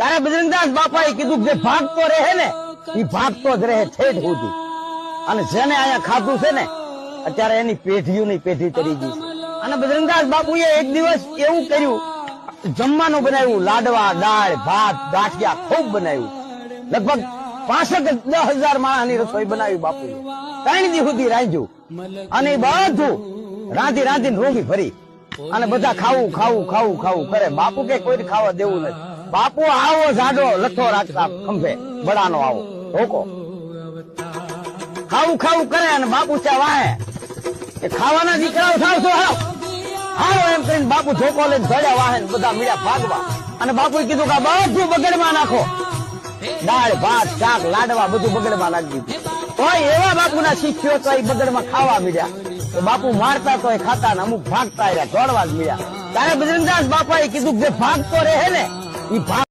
તારે બજરંગદાસ બાપાએ કીધું કે જે ભાગતો રહે ને એ ભાગતો જ રહે ઠેઠ સુધી. અને જેને અહીંયા ખાધું છે ને, અત્યારે એની પેઢીઓની પેઢી તરી ગઈ અને બજરંગદાસ બાપુએ એક દિવસ એવું કર્યું, જમવાનું બનાવ્યું, લાડવા, દાળ, ભાત, ગાંઠિયા ખૂબ બનાવ્યું. લગભગ પાસઠ દસ હજાર માણસની રસોઈ બનાવી બાપુએ. ત્રણ દિવસ સુધી રાંધ્યું. અને બધું રાંધી રાંધીને રોગી ભરી. અને બધા ખાવું ખાવું ખાવું ખાવું કરે. બાપુ કે કોઈ ખાવા દેવું નથી. બાપુ, આવો જાડો લથો રાખતા ખંભે બડાનો આવો. રોકો ખાવું ખાવું કરે અને બાપુ ચા વાહે. એ ખાવાના દીકરાઓ થાવ છો હાવ? હાલો એમ કરીને બાપુ ધોકો લઈને ધડ્યા વાહે બધા મીડા ભાગવા. અને બાપુએ કીધું કે બધું બગડમાં નાખો. દાળ, ભાત, શાક, લાડવા બધું બગડમાં નાખી દીધું. તોય એવા બાપુના શિષ્યો તો એ બગડમાં ખાવા મીડ્યા. તો બાપુ મારતા તોય ખાતા ને અમુક ભાગતા રહ્યા, દોડવા જ મીડ્યા. તારે બજરંગદાસ બાપાએ કીધું કે ભાગતો રહે ને એ ભાગ